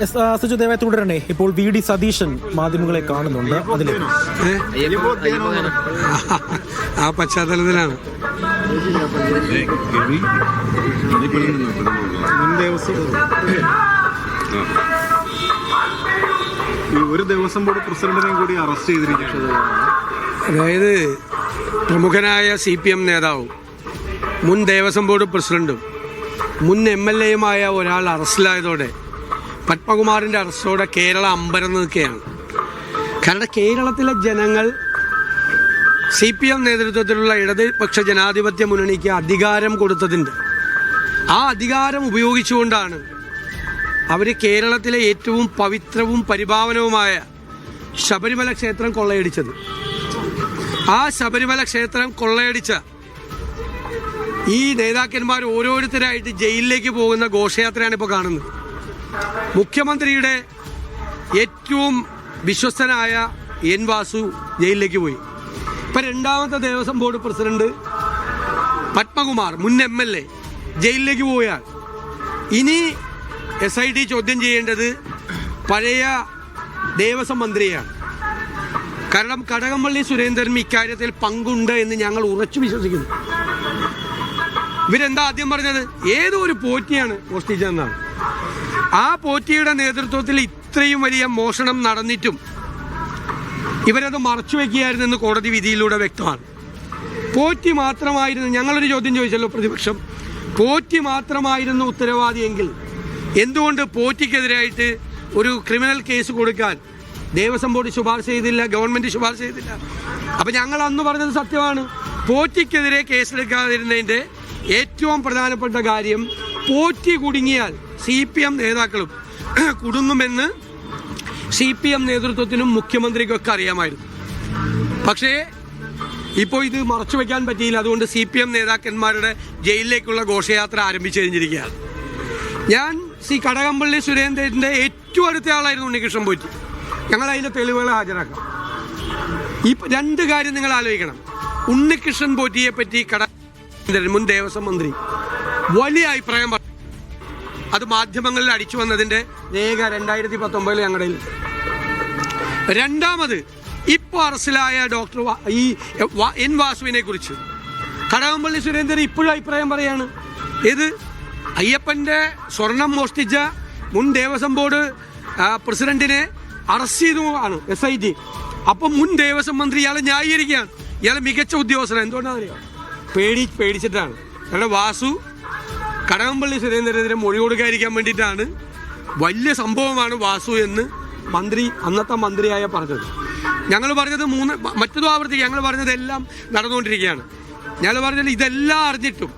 S ആ, സിജു തുടരണേ. ഇപ്പോൾ V D Satheesan മാധ്യമങ്ങളെ കാണുന്നുണ്ട്. അതിലേക്ക്. ആ പശ്ചാത്തലത്തിലാണ്. മുൻ ദേവസ്വം ഈ ഒരു ദിവസം കൂടെ പ്രസിഡന്റിനെയും കൂടി അറസ്റ്റ് ചെയ്തിരിക്കുന്നത് അതായത് പ്രമുഖനായ സി പി എം നേതാവും മുൻ ദേവസ്വം ബോർഡ് പ്രസിഡന്റും മുൻ എം എൽ എയുമായ ഒരാൾ അറസ്റ്റിലായതോടെ പത്മകുമാറിന്റെ അറസ്റ്റോടെ കേരള അമ്പരം നിൽക്കുകയാണ്. കാരണം കേരളത്തിലെ ജനങ്ങൾ സി പി എം നേതൃത്വത്തിലുള്ള ഇടതുപക്ഷ ജനാധിപത്യ മുന്നണിക്ക് അധികാരം കൊടുത്തതിന്റെ ആ അധികാരം ഉപയോഗിച്ചുകൊണ്ടാണ് അവർ കേരളത്തിലെ ഏറ്റവും പവിത്രവും പരിഭാവനവുമായ ശബരിമല ക്ഷേത്രം കൊള്ളയടിച്ചത്. ആ ശബരിമല ക്ഷേത്രം കൊള്ളയടിച്ച ഈ നേതാക്കന്മാർ ഓരോരുത്തരായിട്ട് ജയിലിലേക്ക് പോകുന്ന ഘോഷയാത്രയാണ് ഇപ്പോൾ കാണുന്നത്. മുഖ്യമന്ത്രിയുടെ ഏറ്റവും വിശ്വസ്തനായ എൻ വാസു ജയിലിലേക്ക് പോയി. ഇപ്പം രണ്ടാമത്തെ ദേവസ്വം ബോർഡ് പ്രസിഡന്റ് പത്മകുമാർ മുൻ എം എൽ എ ജയിലിലേക്ക് പോയാൽ ഇനി എസ് ഐ ടി ചോദ്യം ചെയ്യേണ്ടത് പഴയ ദേവസ്വം മന്ത്രിയാണ്. കാരണം കടകംപള്ളി സുരേന്ദ്രൻ ഇക്കാര്യത്തിൽ പങ്കുണ്ട് എന്ന് ഞങ്ങൾ ഉറച്ചു വിശ്വസിക്കുന്നു. ഇവരെന്താ ആദ്യം പറഞ്ഞത്? ഏതോ ഒരു പോറ്റിയാണ് മോഷ്ടിച്ചതെന്നാണ് ആ പോറ്റിയുടെ നേതൃത്വത്തിൽ ഇത്രയും വലിയ മോഷണം നടന്നിട്ടും ഇവരത് മറച്ചു വെക്കുകയായിരുന്നെന്ന് കോടതി വിധിയിലൂടെ വ്യക്തമാണ്. പോറ്റി മാത്രമായിരുന്നു ഞങ്ങളൊരു ചോദ്യം ചോദിച്ചല്ലോ പ്രതിപക്ഷം. പോറ്റി മാത്രമായിരുന്നു ഉത്തരവാദിയെങ്കിൽ എന്തുകൊണ്ട് പോറ്റിക്കെതിരായിട്ട് ഒരു ക്രിമിനൽ കേസ് കൊടുക്കാൻ ദേവസ്വം ബോർഡ് ശുപാർശ ചെയ്തില്ല ഗവൺമെന്റ് ശുപാർശ ചെയ്തില്ല? അപ്പം ഞങ്ങൾ അന്ന് പറഞ്ഞത് സത്യമാണ്. പോറ്റിക്കെതിരെ കേസെടുക്കാതിരുന്നതിന്റെ ഏറ്റവും പ്രധാനപ്പെട്ട കാര്യം പോറ്റി കുടുങ്ങിയാൽ സി പി എം നേതാക്കളും കുടുങ്ങുമെന്ന് സി പി എം നേതൃത്വത്തിനും മുഖ്യമന്ത്രിക്കും ഒക്കെ അറിയാമായിരുന്നു. പക്ഷേ ഇപ്പോൾ ഇത് മറച്ചു വെക്കാൻ പറ്റിയില്ല. അതുകൊണ്ട് സി പി എം നേതാക്കന്മാരുടെ ജയിലിലേക്കുള്ള ഘോഷയാത്ര ആരംഭിച്ചു കഴിഞ്ഞിരിക്കുകയാണ്. ഞാൻ സി കടകംപള്ളി സുരേന്ദ്രന്റെ ഏറ്റവും അടുത്ത ആളായിരുന്നു ഉണ്ണികൃഷ്ണൻ പോറ്റി. ഞങ്ങൾ അതിന്റെ തെളിവുകൾ ഹാജരാക്കാം ഈ രണ്ട് കാര്യം നിങ്ങൾ ആലോചിക്കണം. ഉണ്ണികൃഷ്ണൻ പോറ്റിയെ പറ്റി കട മുൻ ദേവസ്വം മന്ത്രി വലിയ അഭിപ്രായം അത് മാധ്യമങ്ങളിൽ അടിച്ചു വന്നതിന്റെ രേഖ രണ്ടായിരത്തി പത്തൊമ്പതിൽ ഞങ്ങളുടെ രണ്ടാമത് ഇപ്പോൾ അറസ്റ്റിലായ ഡോക്ടർ ഈ എൻ വാസുവിനെ കുറിച്ച്. കടകംപള്ളി സുരേന്ദ്രൻ ഇപ്പോഴും അഭിപ്രായം പറയാണ്. ഇത് അയ്യപ്പന്റെ സ്വർണം മോഷ്ടിച്ച മുൻ ദേവസ്വം ബോർഡ് പ്രസിഡന്റിനെ അറസ്റ്റ് ചെയ്തു ആണ് എസ് ഐ ടി അപ്പം മുൻ ദേവസ്വം മന്ത്രി ഇയാളെ ന്യായീകരിക്കുകയാണ്. ഇയാളെ മികച്ച ഉദ്യോഗസ്ഥനാണ്. എന്തുകൊണ്ടാണെന്ന് അറിയാം പേടി പേടിച്ചിട്ടാണ്. കാരണം വാസു കടകംപള്ളി സുരേന്ദ്രനെതിരെ മൊഴി കൊടുക്കാതിരിക്കാൻ വേണ്ടിയിട്ടാണ് വലിയ സംഭവമാണ് വാസു എന്ന് മന്ത്രി അന്നത്തെ മന്ത്രിയായ പറഞ്ഞത്. ഞങ്ങൾ പറഞ്ഞത് മൂന്ന് മറ്റു ആവർത്തിക്കുക ഞങ്ങൾ പറഞ്ഞതെല്ലാം നടന്നുകൊണ്ടിരിക്കുകയാണ്. ഞങ്ങൾ പറഞ്ഞത് ഇതെല്ലാം അറിഞ്ഞിട്ടും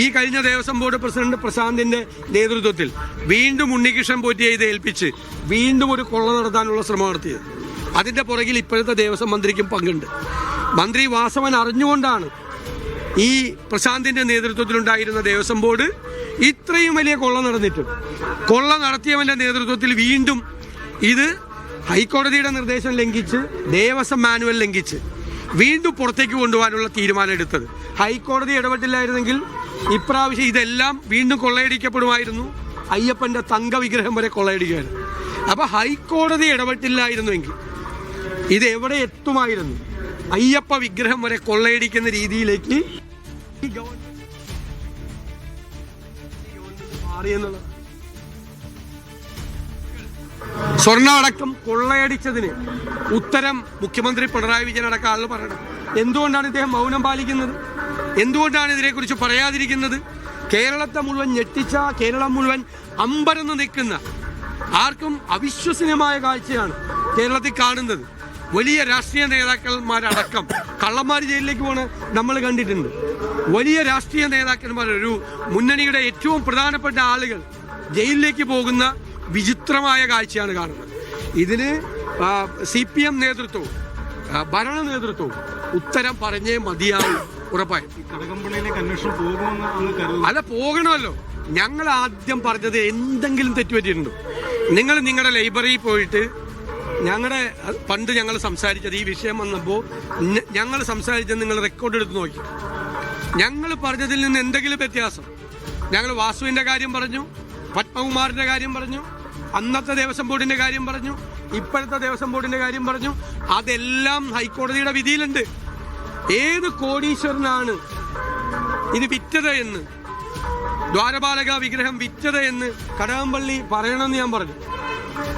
ഈ കഴിഞ്ഞ ദേവസ്വം ബോർഡ് പ്രസിഡന്റ് പ്രശാന്തിന്റെ നേതൃത്വത്തിൽ വീണ്ടും ഉണ്ണികൃഷ്ണൻ പോറ്റിയെ ഇത് ഏൽപ്പിച്ച് വീണ്ടും ഒരു കൊള്ള നടത്താനുള്ള ശ്രമം നടത്തിയത്. അതിന്റെ പുറകിൽ ഇപ്പോഴത്തെ ദേവസ്വം മന്ത്രിക്കും പങ്കുണ്ട്. മന്ത്രി വാസവൻ അറിഞ്ഞുകൊണ്ടാണ് ഈ പ്രശാന്തിന്റെ നേതൃത്വത്തിലുണ്ടായിരുന്ന ദേവസ്വം ബോർഡ് ഇത്രയും വലിയ കൊള്ള നടന്നിട്ടും കൊള്ള നടത്തിയവന്റെ നേതൃത്വത്തിൽ വീണ്ടും ഇത് ഹൈക്കോടതിയുടെ നിർദ്ദേശം ലംഘിച്ച് ദേവസ്വം മാനുവൽ ലംഘിച്ച് വീണ്ടും പുറത്തേക്ക് കൊണ്ടുപോകാനുള്ള തീരുമാനം എടുത്തത്. ഹൈക്കോടതി ഇടപെട്ടില്ലായിരുന്നെങ്കിൽ ഇപ്രാവശ്യം ഇതെല്ലാം വീണ്ടും കൊള്ളയടിക്കപ്പെടുമായിരുന്നു. അയ്യപ്പന്റെ തങ്കവിഗ്രഹം വരെ കൊള്ളയടിക്കുമായിരുന്നു അപ്പോൾ ഹൈക്കോടതി ഇടപെട്ടില്ലായിരുന്നുവെങ്കിൽ ഇത് എവിടെ എത്തുമായിരുന്നു? അയ്യപ്പ വിഗ്രഹം വരെ കൊള്ളയടിക്കുന്ന രീതിയിലേക്ക് സ്വർണ അടക്കം കൊള്ളയടിച്ചതിന് ഉത്തരം മുഖ്യമന്ത്രി പിണറായി വിജയൻ അടക്കം ആളുകൾ പറയണം. എന്തുകൊണ്ടാണ് ഇദ്ദേഹം മൗനം പാലിക്കുന്നത്? എന്തുകൊണ്ടാണ് ഇതിനെക്കുറിച്ച് പറയാതിരിക്കുന്നത്? കേരളത്തെ മുഴുവൻ ഞെട്ടിച്ച കേരളം മുഴുവൻ അമ്പരന്ന് നിൽക്കുന്ന ആർക്കും അവിശ്വസനീയമായ കാഴ്ചയാണ് കേരളത്തിൽ കാണുന്നത്. വലിയ രാഷ്ട്രീയ നേതാക്കന്മാരടക്കം കള്ളന്മാർ ജയിലിലേക്ക് പോണ നമ്മൾ കണ്ടിട്ടുണ്ട്. വലിയ രാഷ്ട്രീയ നേതാക്കന്മാർ ഒരു മുന്നണിയുടെ ഏറ്റവും പ്രധാനപ്പെട്ട ആളുകൾ ജയിലിലേക്ക് പോകുന്ന വിചിത്രമായ കാഴ്ചയാണ് കാണുന്നത്. ഇതിന് സി പി എം നേതൃത്വവും ഭരണ നേതൃത്വവും ഉത്തരം പറഞ്ഞേ മതിയാവും ഉറപ്പായി. അല്ല പോകണമല്ലോ. ഞങ്ങൾ ആദ്യം പറഞ്ഞത് എന്തെങ്കിലും തെറ്റുപറ്റിയിട്ടുണ്ടോ. നിങ്ങൾ നിങ്ങളുടെ ലൈബ്രറിയിൽ പോയിട്ട് ഞങ്ങളുടെ പണ്ട് ഞങ്ങൾ സംസാരിച്ചത് ഈ വിഷയം വന്നപ്പോൾ ഞങ്ങൾ സംസാരിച്ചത് നിങ്ങൾ റെക്കോർഡ് എടുത്ത് നോക്കി. ഞങ്ങൾ പറഞ്ഞതിൽ നിന്ന് എന്തെങ്കിലും വ്യത്യാസം? ഞങ്ങൾ വാസുവിന്റെ കാര്യം പറഞ്ഞു പത്മകുമാറിന്റെ കാര്യം പറഞ്ഞു അന്നത്തെ ദേവസ്വം ബോർഡിന്റെ കാര്യം പറഞ്ഞു ഇപ്പോഴത്തെ ദേവസ്വം ബോർഡിന്റെ കാര്യം പറഞ്ഞു അതെല്ലാം ഹൈക്കോടതിയുടെ വിധിയിലുണ്ട്. ഏത് കോടീശ്വരനാണ് ഇത് വിറ്റത് എന്ന്? ദ്വാരപാലക വിഗ്രഹം വിറ്റത് എന്ന് കടകംപള്ളി പറയണമെന്ന് ഞാൻ പറഞ്ഞു.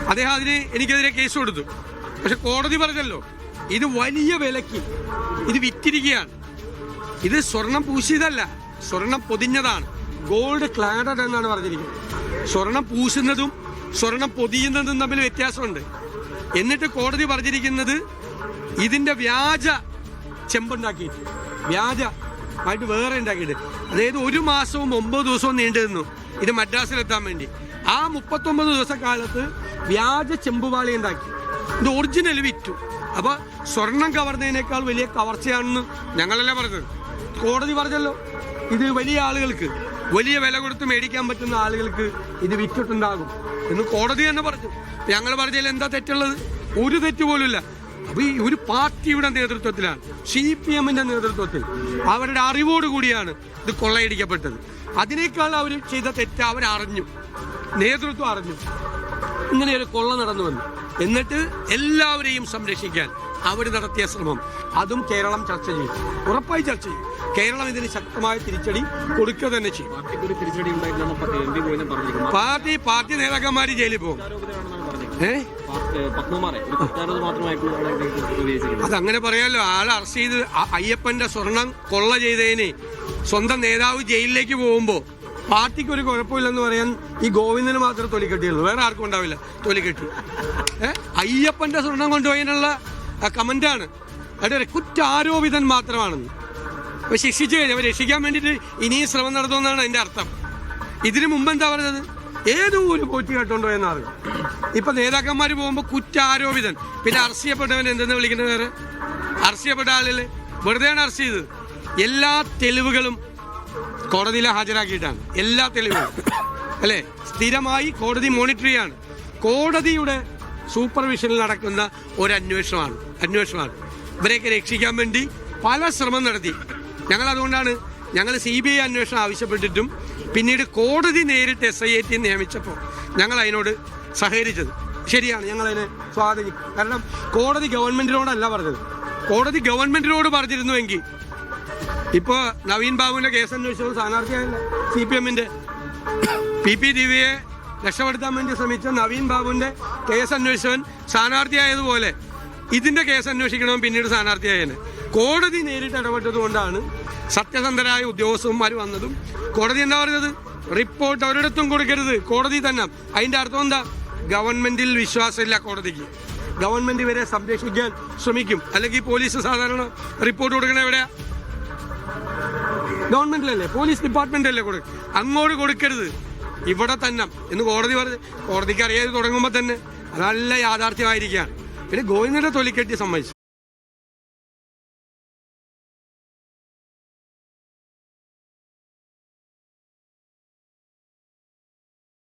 അദ്ദേഹം അതിന് എനിക്കെതിരെ കേസ് കൊടുത്തു. പക്ഷെ കോടതി പറഞ്ഞല്ലോ ഇത് വലിയ വിലക്ക് ഇത് വിറ്റിരിക്കുകയാണ്. ഇത് സ്വർണം പൂശിയതല്ല സ്വർണം പൊതിഞ്ഞതാണ്. ഗോൾഡ് ക്ലാഡഡ് എന്നാണ് പറഞ്ഞിരിക്കുന്നത്. സ്വർണം പൂശുന്നതും സ്വർണം പൊതിയുന്നതും തമ്മിൽ വ്യത്യാസമുണ്ട്. എന്നിട്ട് കോടതി പറഞ്ഞിരിക്കുന്നത് ഇതിന്റെ വ്യാജ ചെമ്പുണ്ടാക്കിയിട്ട് വ്യാജ ആയിട്ട് വേറെ ഉണ്ടാക്കിയിട്ട്. അതായത് ഒരു മാസവും ഒമ്പത് ദിവസവും നീണ്ടു നിന്നു ഇത് മദ്രാസിലെത്താൻ വേണ്ടി. ആ മുപ്പത്തൊമ്പത് ദിവസക്കാലത്ത് വ്യാജ ചെമ്പുപാളി ഉണ്ടാക്കി. ഇത് ഒറിജിനൽ വിറ്റു. അപ്പൊ സ്വർണം കവർന്നതിനേക്കാൾ വലിയ കവർച്ചയാണെന്ന് ഞങ്ങളല്ല പറഞ്ഞത്. കോടതി പറഞ്ഞല്ലോ. ഇത് വലിയ ആളുകൾക്ക് വലിയ വില കൊടുത്ത് മേടിക്കാൻ പറ്റുന്ന ആളുകൾക്ക് ഇത് വിറ്റിട്ടുണ്ടാകും എന്ന് കോടതി തന്നെ പറഞ്ഞു. ഞങ്ങൾ പറഞ്ഞതിൽ എന്താ തെറ്റുള്ളത്? ഒരു തെറ്റ് പോലുമില്ല. അപ്പൊ ഈ ഒരു പാർട്ടിയുടെ നേതൃത്വത്തിലാണ് സി പി എമ്മിന്റെ നേതൃത്വത്തിൽ. അവരുടെ അറിവോടുകൂടിയാണ് ഇത് കൊള്ളയടിക്കപ്പെട്ടത്. അതിനേക്കാൾ അവർ ചെയ്ത തെറ്റ് അവരറിഞ്ഞു. നേതൃത്വം അറിഞ്ഞു. ഇങ്ങനെ ഒരു കൊള്ള നടന്നു വന്നു. എന്നിട്ട് എല്ലാവരെയും സംരക്ഷിക്കാൻ അവർ നടത്തിയ ശ്രമം. അതും കേരളം ചർച്ച ചെയ്യും. ഉറപ്പായി ചർച്ച ചെയ്യും. കേരളം ഇതിന് ശക്തമായ തിരിച്ചടി കൊടുക്കുക തന്നെ ചെയ്യും. പാർട്ടി പാർട്ടി നേതാക്കന്മാർ ജയിലിൽ പോകും. അതങ്ങനെ പറയാലോ. ആളെ അറസ്റ്റ് ചെയ്ത് അയ്യപ്പന്റെ സ്വർണം കൊള്ള ചെയ്തതിന് സ്വന്തം നേതാവ് ജയിലിലേക്ക് പോകുമ്പോ പാർട്ടിക്ക് ഒരു കുഴപ്പമില്ലെന്ന് പറയാൻ ഈ ഗോവിന്ദന് മാത്രമേ തൊലിക്കെട്ടിയുള്ളൂ. വേറെ ആർക്കും ഉണ്ടാവില്ല. തൊലിക്കെട്ടി. ഏഹ് അയ്യപ്പന്റെ സ്വർണം കൊണ്ടുപോയതിനുള്ള കമന്റാണ്. അവിടെ കുറ്റാരോപിതൻ മാത്രമാണെന്ന്. അപ്പൊ ശിക്ഷിച്ചു കഴിഞ്ഞു. അവർ രക്ഷിക്കാൻ വേണ്ടിയിട്ട് ഇനിയും ശ്രമം നടത്തുമെന്നാണ് അതിന്റെ അർത്ഥം. ഇതിനു മുമ്പ് എന്താ പറഞ്ഞത്? ഏതോ ഒരു പോറ്റി കേട്ടോണ്ടോ എന്നറിയാം ഇപ്പൊ നേതാക്കന്മാർ പോകുമ്പോ കുറ്റാരോപിതൻ. പിന്നെ അറസ്റ്റ് ചെയ്യപ്പെട്ടവൻ എന്തെന്ന് വിളിക്കുന്നത് വേറെ? അറസ്റ്റ് ചെയ്യപ്പെട്ട ആളല്ലേ വെറുതെയാണ് അറസ്റ്റ് ചെയ്തത്. എല്ലാ തെളിവുകളും കോടതിയിൽ ഹാജരാക്കിയിട്ടാണ്. എല്ലാ തെളിവുകളും അല്ലേ? സ്ഥിരമായി കോടതി മോണിറ്റർ ചെയ്യാണ്. കോടതിയുടെ സൂപ്പർവിഷനിൽ നടക്കുന്ന ഒരു അന്വേഷണമാണ്. അന്വേഷണമാണ് ഇവരെയൊക്കെ രക്ഷിക്കാൻ വേണ്ടി പല ശ്രമം നടത്തി. ഞങ്ങൾ അതുകൊണ്ടാണ് ഞങ്ങൾ സി ബി ഐ അന്വേഷണം ആവശ്യപ്പെട്ടിട്ടും പിന്നീട് കോടതി നേരിട്ട് എസ് ഐ ടി നിയമിച്ചപ്പോൾ ഞങ്ങൾ അതിനോട് സഹകരിച്ചത്. ശരിയാണ് ഞങ്ങൾ അതിനെ സ്വാധീനിക്കും. കാരണം കോടതി ഗവൺമെന്റിനോടല്ല പറഞ്ഞത്. കോടതി ഗവൺമെന്റിനോട് പറഞ്ഞിരുന്നുവെങ്കിൽ ഇപ്പോ നവീൻ ബാബുവിന്റെ കേസ് അന്വേഷിച്ചത് സ്ഥാനാർത്ഥിയായില്ല. സി പി എമ്മിന്റെ പി പി ദിവ്യയെ രക്ഷപ്പെടുത്താൻ വേണ്ടി ശ്രമിച്ച നവീൻ ബാബുവിന്റെ കേസ് അന്വേഷിച്ചവൻ സ്ഥാനാർത്ഥിയായതുപോലെ ഇതിന്റെ കേസ് അന്വേഷിക്കണമെന്ന് പിന്നീട് സ്ഥാനാർത്ഥിയായതിന് കോടതി നേരിട്ട് ഇടപെട്ടത് കൊണ്ടാണ് സത്യസന്ധരായ ഉദ്യോഗസ്ഥന്മാർ വന്നതും കോടതി എന്താ പറഞ്ഞത്? റിപ്പോർട്ട് ഒരിടത്തും കൊടുക്കരുത്. കോടതി തന്നെ. അതിന്റെ അർത്ഥം എന്താ? ഗവൺമെന്റിൽ വിശ്വാസമില്ല കോടതിക്ക്. ഗവൺമെന്റ് ഇവരെ സംരക്ഷിക്കാൻ ശ്രമിക്കും. അല്ലെങ്കിൽ പോലീസ് സാധാരണ റിപ്പോർട്ട് കൊടുക്കണ എവിടെയാ? ഗവൺമെന്റിലല്ലേ? പോലീസ് ഡിപ്പാർട്ട്മെന്റല്ലേ കൊടുക്കുക അങ്ങോട്ട് കൊടുക്കരുത്. ഇവിടെ തന്നെ. എന്ന് കോടതി പറഞ്ഞു കോടതിക്ക് അറിയാതെ തുടങ്ങുമ്പോൾ തന്നെ അതല്ല യാഥാർത്ഥ്യമായിരിക്കുകയാണ് പിന്നെ ഗോവിന്ദന്റെ തൊലിക്കെട്ടി സമ്മതിച്ചു.